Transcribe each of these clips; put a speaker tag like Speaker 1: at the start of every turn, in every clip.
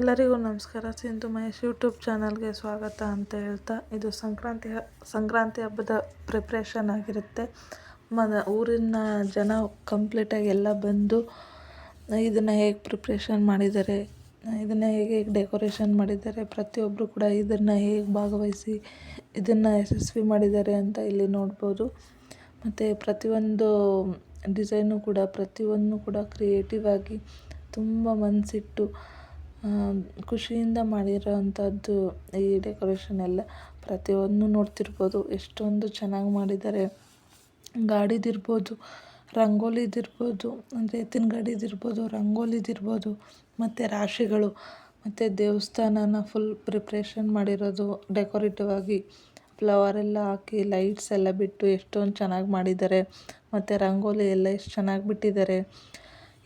Speaker 1: ಎಲ್ಲರಿಗೂ ನಮಸ್ಕಾರ. ಸಿಂಧು ಮಹೇಶ್ ಯೂಟ್ಯೂಬ್ ಚಾನಲ್ಗೆ ಸ್ವಾಗತ ಅಂತ ಹೇಳ್ತಾ, ಇದು ಸಂಕ್ರಾಂತಿ ಸಂಕ್ರಾಂತಿ ಹಬ್ಬದ ಪ್ರಿಪ್ರೇಷನ್ ಆಗಿರುತ್ತೆ. ಮ ಊರಿನ ಜನ ಕಂಪ್ಲೀಟಾಗಿ ಎಲ್ಲ ಬಂದು, ಇದನ್ನು ಹೇಗೆ ಪ್ರಿಪ್ರೇಷನ್ ಮಾಡಿದ್ದಾರೆ, ಇದನ್ನು ಹೇಗೆ ಡೆಕೋರೇಷನ್ ಮಾಡಿದ್ದಾರೆ ಪ್ರತಿಯೊಬ್ಬರು ಕೂಡ ಇದನ್ನು ಹೇಗೆ ಭಾಗವಹಿಸಿ ಇದನ್ನು ಯಶಸ್ವಿ ಮಾಡಿದ್ದಾರೆ ಅಂತ ಇಲ್ಲಿ ನೋಡ್ಬೋದು. ಮತ್ತು ಪ್ರತಿಯೊಂದು ಡಿಸೈನು ಕೂಡ, ಪ್ರತಿಯೊಂದು ಕೂಡ ಕ್ರಿಯೇಟಿವ್ ಆಗಿ ತುಂಬ ಮನಸ್ಸಿಟ್ಟು ಖುಷಿಯಿಂದ ಮಾಡಿರೋ ಅಂಥದ್ದು ಈ ಡೆಕೋರೇಷನ್ ಎಲ್ಲ. ಪ್ರತಿಯೊಂದು ನೋಡ್ತಿರ್ಬೋದು, ಎಷ್ಟೊಂದು ಚೆನ್ನಾಗಿ ಮಾಡಿದ್ದಾರೆ. ಗಾಡಿದಿರ್ಬೋದು, ರಂಗೋಲಿದಿರ್ಬೋದು, ಅಂದರೆ ಎತ್ತಿನ ಗಾಡಿದಿರ್ಬೋದು, ರಂಗೋಲಿದಿರ್ಬೋದು, ಮತ್ತು ರಾಶಿಗಳು, ಮತ್ತು ದೇವಸ್ಥಾನನ ಫುಲ್ ಪ್ರಿಪ್ರೇಷನ್ ಮಾಡಿರೋದು ಡೆಕೋರೇಟಿವ್ ಆಗಿ. ಫ್ಲವರ್ ಎಲ್ಲ ಹಾಕಿ ಲೈಟ್ಸ್ ಎಲ್ಲ ಬಿಟ್ಟು ಎಷ್ಟೊಂದು ಚೆನ್ನಾಗಿ ಮಾಡಿದ್ದಾರೆ. ಮತ್ತು ರಂಗೋಲಿ ಎಲ್ಲ ಎಷ್ಟು ಚೆನ್ನಾಗಿ ಬಿಟ್ಟಿದ್ದಾರೆ.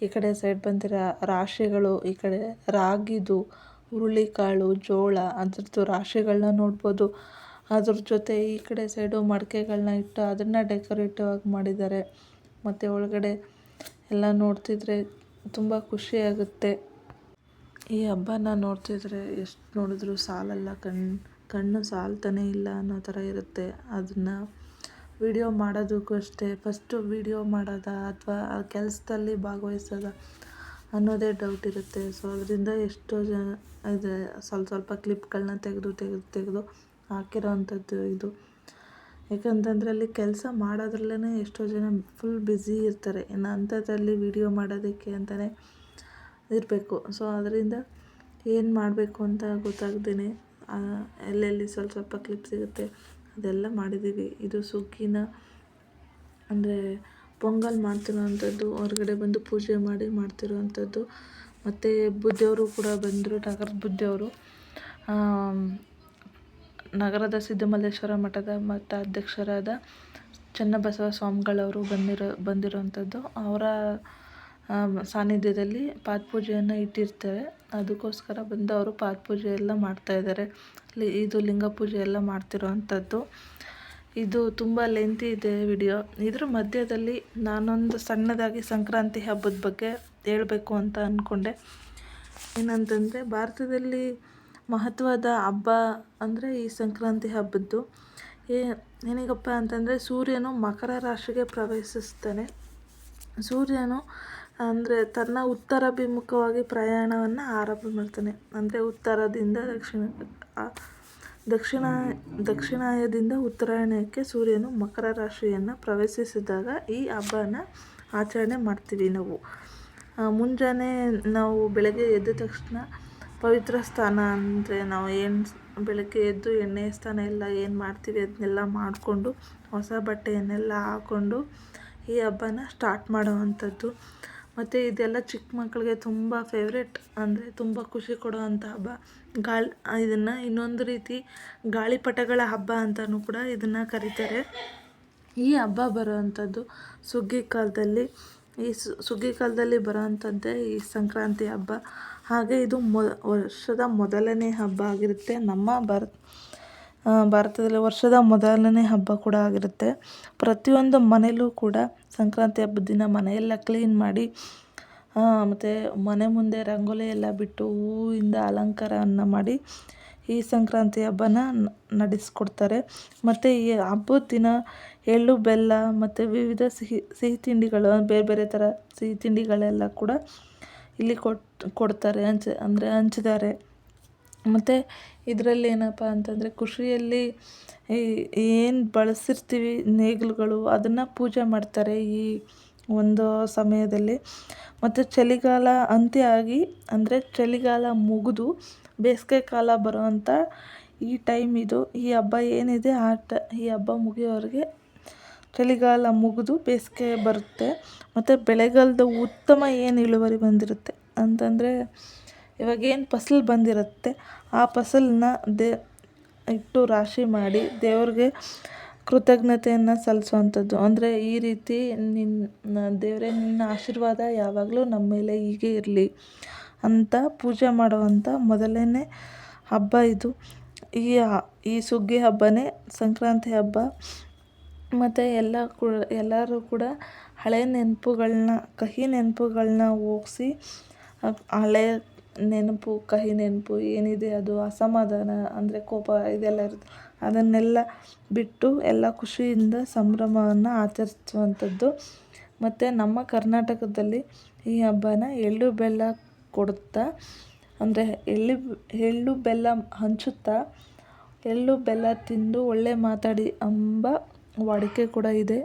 Speaker 1: ಈ ಕಡೆ ಸೈಡ್ ಬಂದಿರೋ ರಾಶಿಗಳು, ಈ ಕಡೆ ರಾಗಿದು, ಹುರುಳಿಕಾಳು, ಜೋಳ ಅದ್ರದ್ದು ರಾಶಿಗಳನ್ನ ನೋಡ್ಬೋದು. ಅದ್ರ ಜೊತೆ ಈ ಕಡೆ ಸೈಡು ಮಡಿಕೆಗಳನ್ನ ಇಟ್ಟು ಅದನ್ನು ಡೆಕೋರೇಟಿವ್ ಆಗಿ ಮಾಡಿದ್ದಾರೆ. ಮತ್ತು ಒಳಗಡೆ ಎಲ್ಲ ನೋಡ್ತಿದ್ರೆ ತುಂಬ ಖುಷಿಯಾಗುತ್ತೆ ಈ ಹಬ್ಬನ ನೋಡ್ತಿದ್ರೆ ಎಷ್ಟು ನೋಡಿದ್ರು ಸಾಲಲ್ಲ ಕಣ್ಣು ಕಣ್ಣು ಸಾಲ್ತಾನೇ ಇಲ್ಲ ಅನ್ನೋ ಥರ ಇರುತ್ತೆ. ಅದನ್ನು ವಿಡಿಯೋ ಮಾಡೋದಕ್ಕೂ ಅಷ್ಟೇ. ಫಸ್ಟು ವಿಡಿಯೋ ಮಾಡೋದಾ ಅಥವಾ ಆ ಕೆಲಸದಲ್ಲಿ ಭಾಗವಹಿಸೋದಾ ಅನ್ನೋದೇ ಡೌಟ್ ಇರುತ್ತೆ. ಸೊ ಅದರಿಂದ ಎಷ್ಟೋ ಜನ ಇದೆ, ಸ್ವಲ್ಪ ಸ್ವಲ್ಪ ಕ್ಲಿಪ್ಗಳನ್ನ ತೆಗೆದು ತೆಗೆದು ತೆಗೆದು ಹಾಕಿರೋ ಅಂಥದ್ದು ಇದು. ಯಾಕಂತಂದರೆ ಅಲ್ಲಿ ಕೆಲಸ ಮಾಡೋದ್ರಲ್ಲೇ ಎಷ್ಟೋ ಜನ ಫುಲ್ ಬ್ಯುಸಿ ಇರ್ತಾರೆ. ಇನ್ನು ಅಂಥದ್ರಲ್ಲಿ ವಿಡಿಯೋ ಮಾಡೋದಕ್ಕೆ ಅಂತಲೇ ಇರಬೇಕು. ಸೊ ಅದರಿಂದ ಏನು ಮಾಡಬೇಕು ಅಂತ ಗೊತ್ತಾಗ್ದೇ ಎಲ್ಲೆಲ್ಲಿ ಸ್ವಲ್ಪ ಸ್ವಲ್ಪ ಕ್ಲಿಪ್ ಸಿಗುತ್ತೆ ಅದೆಲ್ಲ ಮಾಡಿದ್ದೀವಿ. ಇದು ಸುಗ್ಗಿನ, ಅಂದರೆ ಪೊಂಗಲ್ ಮಾಡ್ತಿರೋವಂಥದ್ದು, ಹೊರಗಡೆ ಬಂದು ಪೂಜೆ ಮಾಡಿ ಮಾಡ್ತಿರೋವಂಥದ್ದು. ಮತ್ತು ಬುದ್ಧಿಯವರು ಕೂಡ ಬಂದರು, ನಗರದ ಬುದ್ಧಿಯವರು. ನಗರದ ಸಿದ್ದಮಲ್ಲೇಶ್ವರ ಮಠದ ಮತ್ತು ಅಧ್ಯಕ್ಷರಾದ ಚನ್ನಬಸವ ಸ್ವಾಮಿಗಳವರು ಬಂದಿರೋ, ಬಂದಿರುವಂಥದ್ದು. ಅವರ ಸಾನ್ನಿಧ್ಯದಲ್ಲಿ ಪಾದಪೂಜೆಯನ್ನು ಇಟ್ಟಿರ್ತಾರೆ ಅದಕ್ಕೋಸ್ಕರ ಬಂದು ಅವರು ಪಾದಪೂಜೆ ಎಲ್ಲ ಮಾಡ್ತಾಯಿದ್ದಾರೆ ಲಿ, ಇದು ಲಿಂಗ ಪೂಜೆ ಎಲ್ಲ ಮಾಡ್ತಿರೋವಂಥದ್ದು ಇದು ತುಂಬ ಲೆಂತಿ ಇದೆ ವಿಡಿಯೋ. ಇದ್ರ ಮಧ್ಯದಲ್ಲಿ ನಾನೊಂದು ಸಣ್ಣದಾಗಿ ಸಂಕ್ರಾಂತಿ ಹಬ್ಬದ ಬಗ್ಗೆ ಹೇಳಬೇಕು ಅಂತ ಅಂದ್ಕೊಂಡೆ ಏನಂತಂದರೆ, ಭಾರತದಲ್ಲಿ ಮಹತ್ವದ ಹಬ್ಬ ಅಂದರೆ ಈ ಸಂಕ್ರಾಂತಿ ಹಬ್ಬದ್ದು. ಏ, ಏನಿಗಪ್ಪ ಅಂತಂದರೆ ಸೂರ್ಯನು ಮಕರ ರಾಶಿಗೆ ಪ್ರವೇಶಿಸ್ತಾನೆ. ಸೂರ್ಯನು ಅಂದರೆ ತನ್ನ ಉತ್ತರಾಭಿಮುಖವಾಗಿ ಪ್ರಯಾಣವನ್ನು ಆರಂಭ ಮಾಡ್ತಾನೆ. ಅಂದರೆ ಉತ್ತರದಿಂದ ದಕ್ಷಿಣ ದಕ್ಷಿಣ, ದಕ್ಷಿಣಾಯದಿಂದ ಉತ್ತರಾಯಣಕ್ಕೆ ಸೂರ್ಯನು ಮಕರ ರಾಶಿಯನ್ನು ಪ್ರವೇಶಿಸಿದಾಗ ಈ ಹಬ್ಬನ ಆಚರಣೆ ಮಾಡ್ತೀವಿ ನಾವು. ಮುಂಜಾನೆ ನಾವು ಬೆಳಗ್ಗೆ ಎದ್ದ ತಕ್ಷಣ ಪವಿತ್ರ ಸ್ಥಾನ ಅಂದರೆ ನಾವು ಏನು ಬೆಳಗ್ಗೆ ಎದ್ದು ಎಣ್ಣೆ ಸ್ಥಾನ ಎಲ್ಲ ಏನು ಮಾಡ್ತೀವಿ ಅದನ್ನೆಲ್ಲ ಮಾಡಿಕೊಂಡು ಹೊಸ ಬಟ್ಟೆಯನ್ನೆಲ್ಲ ಹಾಕ್ಕೊಂಡು ಈ ಹಬ್ಬನ ಸ್ಟಾರ್ಟ್ ಮಾಡೋವಂಥದ್ದು. ಮತ್ತು ಇದೆಲ್ಲ ಚಿಕ್ಕ ಮಕ್ಕಳಿಗೆ ತುಂಬ ಫೇವ್ರೆಟ್ ಅಂದರೆ ತುಂಬ ಖುಷಿ ಕೊಡುವಂಥ ಹಬ್ಬ. ಗಾಳಿ, ಇದನ್ನು ಇನ್ನೊಂದು ರೀತಿ ಗಾಳಿಪಟಗಳ ಹಬ್ಬ ಅಂತಲೂ ಕೂಡ ಇದನ್ನು ಕರೀತಾರೆ. ಈ ಹಬ್ಬ ಬರುವಂಥದ್ದು ಸುಗ್ಗಿ ಕಾಲದಲ್ಲಿ, ಈ ಸುಗ್ಗಿ ಕಾಲದಲ್ಲಿ ಬರೋವಂಥದ್ದೇ ಈ ಸಂಕ್ರಾಂತಿ ಹಬ್ಬ. ಹಾಗೆ ಇದು ಮೊ ವರ್ಷದ ಮೊದಲನೇ ಹಬ್ಬ ಆಗಿರುತ್ತೆ ನಮ್ಮ ಭಾರತ ಭಾರತದಲ್ಲಿ ವರ್ಷದ ಮೊದಲನೇ ಹಬ್ಬ ಕೂಡ ಆಗಿರುತ್ತೆ. ಪ್ರತಿಯೊಂದು ಮನೆಯಲ್ಲೂ ಕೂಡ ಸಂಕ್ರಾಂತಿ ಹಬ್ಬದ ದಿನ ಮನೆಯೆಲ್ಲ ಕ್ಲೀನ್ ಮಾಡಿ ಮತ್ತು ಮನೆ ಮುಂದೆ ರಂಗೋಲಿ ಎಲ್ಲ ಬಿಟ್ಟು ಹೂವಿಂದ ಅಲಂಕಾರವನ್ನು ಮಾಡಿ ಈ ಸಂಕ್ರಾಂತಿ ಹಬ್ಬನ ನಡೆಸ್ಕೊಡ್ತಾರೆ. ಮತ್ತು ಈ ಹಬ್ಬದ ದಿನ ಎಳ್ಳು, ಬೆಲ್ಲ ಮತ್ತು ವಿವಿಧ ಸಿಹಿ ಸಿಹಿ ತಿಂಡಿಗಳು, ಬೇರೆ ಬೇರೆ ಥರ ಸಿಹಿ ತಿಂಡಿಗಳೆಲ್ಲ ಕೂಡ ಇಲ್ಲಿ ಕೊಟ್ಟು ಕೊಡ್ತಾರೆ, ಹಂಚ, ಅಂದರೆ ಹಂಚ್ತಾರೆ. ಮತ್ತು ಇದರಲ್ಲಿ ಏನಪ್ಪ ಅಂತಂದರೆ ಈ, ಏನು ಬಳಸಿರ್ತೀವಿ ನೇಗಿಲುಗಳು, ಅದನ್ನು ಪೂಜೆ ಮಾಡ್ತಾರೆ ಈ ಒಂದು ಸಮಯದಲ್ಲಿ. ಮತ್ತು ಚಳಿಗಾಲ ಅಂತ್ಯ ಆಗಿ, ಅಂದರೆ ಚಳಿಗಾಲ ಮುಗಿದು ಬೇಸಿಗೆ ಕಾಲ ಬರುವಂಥ ಈ ಟೈಮ್ ಇದು. ಈ ಹಬ್ಬ ಏನಿದೆ, ಆ ಟ, ಈ ಹಬ್ಬ ಮುಗಿಯೋವರೆಗೆ ಚಳಿಗಾಲ ಮುಗಿದು ಬೇಸಿಗೆ ಬರುತ್ತೆ. ಮತ್ತು ಬೆಳೆಗಾಲದ ಉತ್ತಮ ಏನು ಇಳುವರಿ ಬಂದಿರುತ್ತೆ ಅಂತಂದರೆ ಇವಾಗ ಏನು ಫಸಲು ಬಂದಿರುತ್ತೆ, ಆ ಫಸಲನ್ನ ದೇ ಇಟ್ಟು ರಾಶಿ ಮಾಡಿ ದೇವ್ರಿಗೆ ಕೃತಜ್ಞತೆಯನ್ನು ಸಲ್ಲಿಸುವಂಥದ್ದು. ಅಂದರೆ ಈ ರೀತಿ ನಿನ್ನ, ದೇವರೇ ನಿನ್ನ ಆಶೀರ್ವಾದ ಯಾವಾಗಲೂ ನಮ್ಮ ಮೇಲೆ ಹೀಗೆ ಇರಲಿ ಅಂತ ಪೂಜೆ ಮಾಡುವಂಥ ಮೊದಲನೇ ಹಬ್ಬ ಇದು. ಈ ಈ ಸುಗ್ಗಿ ಹಬ್ಬನೇ ಸಂಕ್ರಾಂತಿ ಹಬ್ಬ. ಮತ್ತು ಎಲ್ಲ ಎಲ್ಲರೂ ಕೂಡ ಹಳೆ ನೆನಪುಗಳನ್ನ ಕಹಿ ನೆನಪುಗಳನ್ನ ಹೋಗಿಸಿ ಹಳೆ ನೆನಪು, ಕಹಿ ನೆನಪು, ಏನಿದೆ ಅದು ಅಸಮಾಧಾನ ಅಂದರೆ ಕೋಪ ಇದೆಲ್ಲ ಇರುತ್ತೆ. ಅದನ್ನೆಲ್ಲ ಬಿಟ್ಟು ಎಲ್ಲ ಖುಷಿಯಿಂದ ಸಂಭ್ರಮವನ್ನು ಆಚರಿಸುವಂಥದ್ದು. ಮತ್ತು ನಮ್ಮ ಕರ್ನಾಟಕದಲ್ಲಿ ಈ ಹಬ್ಬನ ಎಳ್ಳು ಬೆಲ್ಲ ಕೊಡುತ್ತಾ, ಅಂದರೆ ಎಳ್ಳು ಎಳ್ಳು ಬೆಲ್ಲ ಹಂಚುತ್ತಾ, ಎಳ್ಳು ಬೆಲ್ಲ ತಿಂದು ಒಳ್ಳೆ ಮಾತಾಡಿ ಎಂಬ ವಾಡಿಕೆ ಕೂಡ ಇದೆ.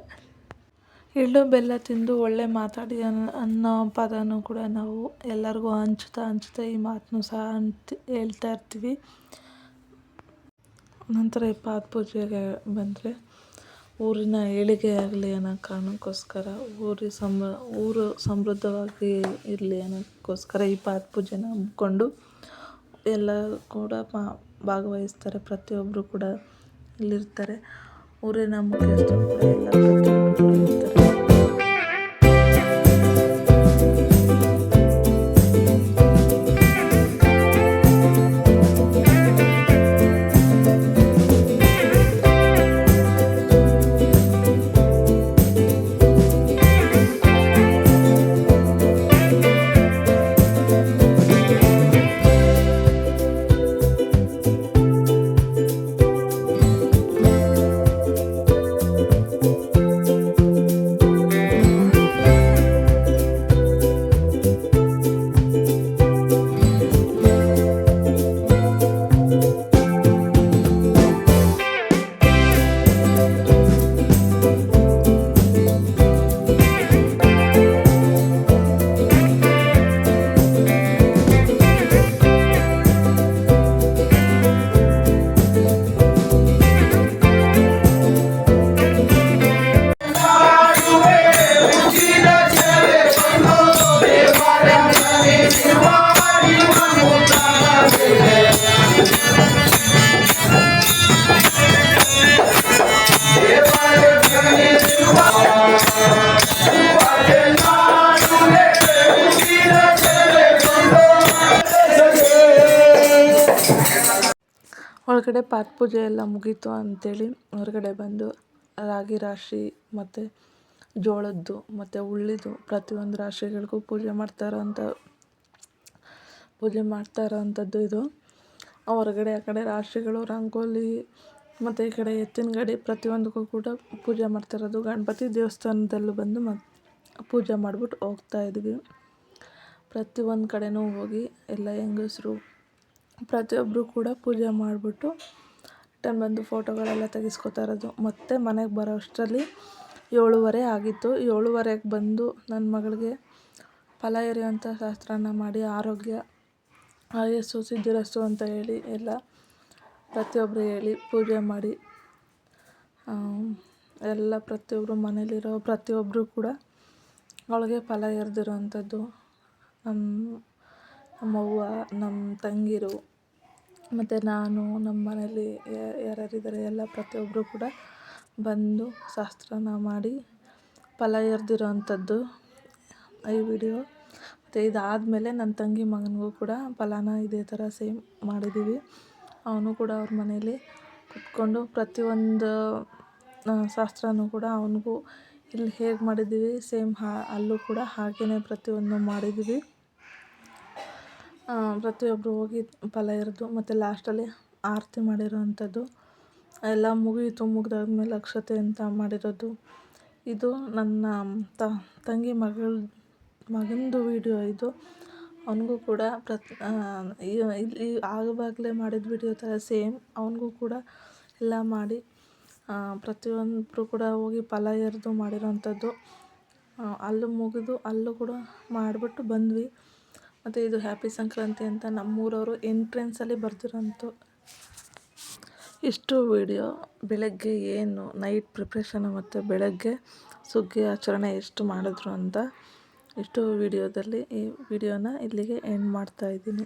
Speaker 1: ಎಳ್ಳು ಬೆಲ್ಲ ತಿಂದು ಒಳ್ಳೆ ಮಾತಾಡಿ ಅನ್ನೋ ಪದನೂ ಕೂಡ ನಾವು ಎಲ್ಲರಿಗೂ ಹಂಚುತ್ತಾ ಹಂಚುತ್ತಾ ಈ ಮಾತನ್ನು ಸಹ ಅಂತ ಹೇಳ್ತಾ ಇರ್ತೀವಿ. ನಂತರ ಈ ಪಾದ ಪೂಜೆಗೆ ಬಂದರೆ ಊರಿನ ಏಳಿಗೆ ಆಗಲಿ ಅನ್ನೋ ಕಾರಣಕ್ಕೋಸ್ಕರ ಊರಿ ಸಮ ಊರು ಸಮೃದ್ಧವಾಗಿ ಇರಲಿ ಅನ್ನೋಕ್ಕೋಸ್ಕರ ಈ ಪಾದ ಪೂಜೆನ ಹಮ್ಮಿಕೊಂಡು ಎಲ್ಲ ಕೂಡ ಭಾಗವಹಿಸ್ತಾರೆ. ಪ್ರತಿಯೊಬ್ಬರು ಕೂಡ ಇಲ್ಲಿರ್ತಾರೆ. ಊರಿನ ಮುಖ್ಯಸ್ಥರು ಕೂಡ ಪಾತ್ ಪೂಜೆ ಎಲ್ಲ ಮುಗೀತು ಅಂತೇಳಿ ಹೊರಗಡೆ ಬಂದು ರಾಗಿ, ರಾಶಿ ಮತ್ತು ಜೋಳದ್ದು ಮತ್ತು ಉಳ್ಳಿದ್ದು ಪ್ರತಿಯೊಂದು ರಾಶಿಗಳಿಗೂ ಪೂಜೆ ಮಾಡ್ತಾ ಇರೋವಂಥ ಪೂಜೆ ಮಾಡ್ತಾ ಇರೋವಂಥದ್ದು ಇದು. ಹೊರಗಡೆ ಆ ಕಡೆ ರಾಶಿಗಳು, ರಂಗೋಲಿ ಮತ್ತು ಈ ಕಡೆ ಎತ್ತಿನ ಗಾಡಿ ಪ್ರತಿಯೊಂದಕ್ಕೂ ಕೂಡ ಪೂಜೆ ಮಾಡ್ತಾ ಇರೋದು ಗಣಪತಿ ದೇವಸ್ಥಾನದಲ್ಲೂ ಬಂದು ಮ ಪೂಜೆ ಮಾಡಿಬಿಟ್ಟು ಹೋಗ್ತಾ ಇದ್ವಿ. ಪ್ರತಿಯೊಂದು ಕಡೆನೂ ಹೋಗಿ ಎಲ್ಲ ಹೆಂಗಸ್ರು ಪ್ರತಿಯೊಬ್ಬರು ಕೂಡ ಪೂಜೆ ಮಾಡಿಬಿಟ್ಟು ರಿಟರ್ನ್ ಬಂದು ಫೋಟೋಗಳೆಲ್ಲ ತೆಗೆಸ್ಕೊತಾ ಇರೋದು. ಮತ್ತು ಮನೆಗೆ ಬರೋ ಅಷ್ಟರಲ್ಲಿ ಏಳುವರೆ ಆಗಿತ್ತು. ಏಳುವರೆಗೆ ಬಂದು ನನ್ನ ಮಗಳಿಗೆ ಫಲ ಎರೆಯುವಂಥ ಶಾಸ್ತ್ರನ ಮಾಡಿ, ಆರೋಗ್ಯ, ಆಯಸ್ಸು, ಸಿದ್ಧಿರಸ್ಸು ಅಂತ ಹೇಳಿ ಎಲ್ಲ ಪ್ರತಿಯೊಬ್ಬರು ಹೇಳಿ ಪೂಜೆ ಮಾಡಿ ಎಲ್ಲ ಪ್ರತಿಯೊಬ್ಬರು ಮನೇಲಿರೋ ಪ್ರತಿಯೊಬ್ಬರು ಕೂಡ ಅವಳಿಗೆ ಫಲ ಎರೆದಿರೋವಂಥದ್ದು. ನಮ್ಮ ನಮ್ಮವ್ವ ನಮ್ಮ ತಂಗಿರು ಮತ್ತು ನಾನು ನಮ್ಮ ಮನೇಲಿ ಯಾರ್ಯಾರಿದ್ದಾರೆ ಎಲ್ಲ ಪ್ರತಿಯೊಬ್ಬರು ಕೂಡ ಬಂದು ಶಾಸ್ತ್ರನ ಮಾಡಿ ಫಲ ಎರೆದಿರೋ ಅಂಥದ್ದು ಈ ವಿಡಿಯೋ. ಮತ್ತು ಇದಾದಮೇಲೆ ನನ್ನ ತಂಗಿ ಮಗನಿಗೂ ಕೂಡ ಫಲನ ಇದೇ ಥರ ಸೇಮ್ ಮಾಡಿದ್ದೀವಿ ಅವನು ಕೂಡ ಅವ್ರ ಮನೇಲಿ ಕುತ್ಕೊಂಡು ಪ್ರತಿಯೊಂದು ಶಾಸ್ತ್ರನೂ ಕೂಡ ಅವನಿಗೂ ಇಲ್ಲಿ ಹೇಗೆ ಮಾಡಿದ್ದೀವಿ, ಸೇಮ್ ಹಾ, ಅಲ್ಲೂ ಕೂಡ ಹಾಗೆಯೇ ಪ್ರತಿಯೊಂದು ಮಾಡಿದ್ದೀವಿ. ಪ್ರತಿಯೊಬ್ಬರು ಹೋಗಿ ಫಲ ಎರೆದು ಮತ್ತು ಲಾಸ್ಟಲ್ಲಿ ಆರತಿ ಮಾಡಿರೋವಂಥದ್ದು. ಎಲ್ಲ ಮುಗಿಯಿತು, ಮುಗಿದಾದ್ಮೇಲೆ ಅಕ್ಷತೆ ಅಂತ ಮಾಡಿರೋದು. ಇದು ನನ್ನ ತಂಗಿ ಮಗಳ, ಮಗಂದು ವೀಡಿಯೋ ಇದು. ಅವನಿಗೂ ಕೂಡ ಪ್ರತಿ ಇಲ್ಲಿ ಆಗಬಾಗಲೇ ಮಾಡಿದ ವೀಡಿಯೋ ಥರ ಸೇಮ್ ಅವನಿಗೂ ಕೂಡ ಎಲ್ಲ ಮಾಡಿ ಪ್ರತಿಯೊಬ್ಬರು ಕೂಡ ಹೋಗಿ ಫಲ ಎರೆದು ಮಾಡಿರೋವಂಥದ್ದು. ಅಲ್ಲೂ ಮುಗಿದು, ಅಲ್ಲೂ ಕೂಡ ಮಾಡಿಬಿಟ್ಟು ಬಂದ್ವಿ. ಮತ್ತು ಇದು ಹ್ಯಾಪಿ ಸಂಕ್ರಾಂತಿ ಅಂತ ನಮ್ಮೂರವರು ಎಂಟ್ರೆನ್ಸಲ್ಲಿ ಬರ್ದಿರೋಂಥ ಇಷ್ಟು ವಿಡಿಯೋ ಬೆಳಗ್ಗೆ ಏನು ನೈಟ್ ಪ್ರಿಪ್ರೇಷನ್ ಮತ್ತು ಬೆಳಗ್ಗೆ ಸುಗ್ಗಿ ಆಚರಣೆ ಎಷ್ಟು ಮಾಡಿದ್ರು ಅಂತ ಇಷ್ಟು ವಿಡಿಯೋದಲ್ಲಿ ಈ ವಿಡಿಯೋನ ಇಲ್ಲಿಗೆ ಎಂಡ್ ಮಾಡ್ತಾಯಿದ್ದೀನಿ